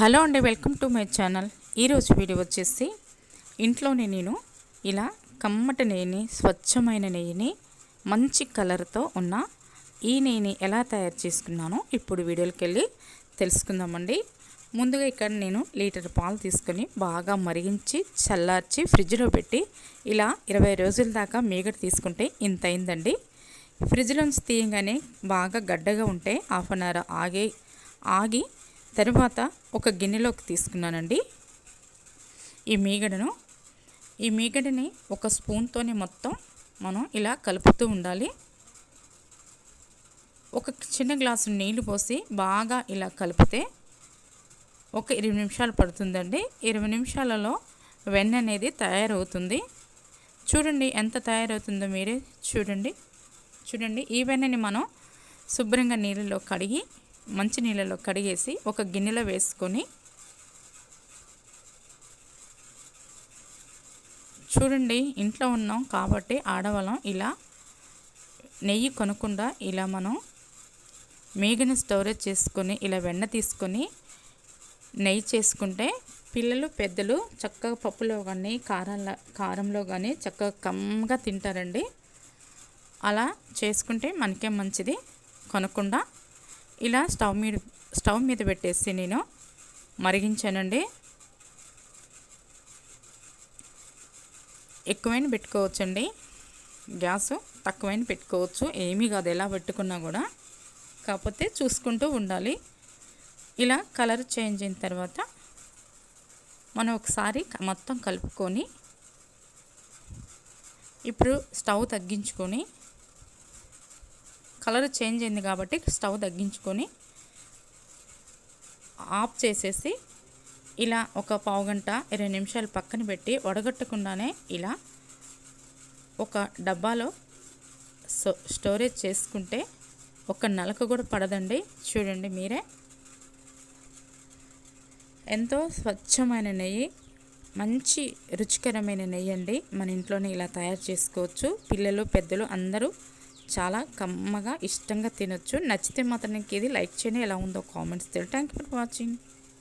Hello అండి welcome to my channel. ఈరోజు video వచ్చేసి ఇంట్లోనే నేను ఇలా కమ్మటి నెయ్యిని స్వచ్ఛమైన నెయ్యిని మంచి కలర్తో ఉన్న ఈ నెయ్యిని ఎలా తయారు చేసుకున్నానో ఇప్పుడు వీడియోకి వెళ్ళి తెలుసుకుందామండి. ముందుగా ఇక్కడ నేను లీటర్ పాలు తీసుకొని బాగా మరిగించి చల్లార్చి ఫ్రిడ్జ్లో పెట్టి ఇలా ఇరవై రోజుల దాకా మీగడ తీసుకుంటే ఇంత అయిందండి. ఫ్రిడ్జ్లోంచి తీయగానే బాగా గడ్డగా ఉంటే హాఫ్ అన్ అవర్ ఆగి ఆగి తర్వాత ఒక గిన్నెలోకి తీసుకున్నానండి. ఈ మీగడను ఈ మీగడని ఒక స్పూన్తోనే మొత్తం మనం ఇలా కలుపుతూ ఉండాలి. ఒక చిన్న గ్లాసు నీళ్ళు పోసి బాగా ఇలా కలిపితే ఒక ఇరవై నిమిషాలు పడుతుందండి. ఇరవై నిమిషాలలో వెన్న అనేది తయారవుతుంది. చూడండి ఎంత తయారవుతుందో మీరే చూడండి. చూడండి ఈ వెన్నని మనం శుభ్రంగా నీళ్ళలో కడిగి మంచి నీళ్ళలో కడిగేసి ఒక గిన్నెలో వేసుకొని చూడండి ఇంట్లో ఉన్నాం కాబట్టి ఆడవాళ్ళం ఇలా నెయ్యి కొనకుండా ఇలా మనం మేగని స్టోరేజ్ చేసుకొని ఇలా వెన్న తీసుకొని నెయ్యి చేసుకుంటే పిల్లలు పెద్దలు చక్కగా పప్పులో కానీ కారంలో కారంలో కానీ చక్కగా కమ్మగా తింటారండి. అలా చేసుకుంటే మనకే మంచిది. కొనకుండా ఇలా స్టవ్ మీద స్టవ్ మీద పెట్టేసి నేను మరిగించానండి. ఎక్కువైన పెట్టుకోవచ్చండి. గ్యాస్ తక్కువైన పెట్టుకోవచ్చు. ఏమీ కాదు ఎలా పెట్టుకున్నా కూడా. కాకపోతే చూసుకుంటూ ఉండాలి. ఇలా కలర్ చేంజ్ అయిన తర్వాత మనం ఒకసారి మొత్తం కలుపుకొని ఇప్పుడు స్టవ్ తగ్గించుకొని కలర్ చేంజ్ అయింది కాబట్టి స్టవ్ తగ్గించుకొని ఆఫ్ చేసేసి ఇలా ఒక పావు గంట ఇరవై నిమిషాలు పక్కన పెట్టి వడగట్టకుండానే ఇలా ఒక డబ్బాలో స్టోరేజ్ చేసుకుంటే ఒక నలక కూడా పడదండి. చూడండి మీరే. ఎంతో స్వచ్ఛమైన నెయ్యి మంచి రుచికరమైన నెయ్యి అండి. మన ఇంట్లోనే ఇలా తయారు చేసుకోవచ్చు. పిల్లలు పెద్దలు అందరూ చాలా కమ్మగా ఇష్టంగా తినొచ్చు. నచ్చితే మాత్రం ఇది లైక్ చేయండి. ఎలా ఉందో కామెంట్స్ తెలియదు థ్యాంక్ యూ ఫర్ వాచింగ్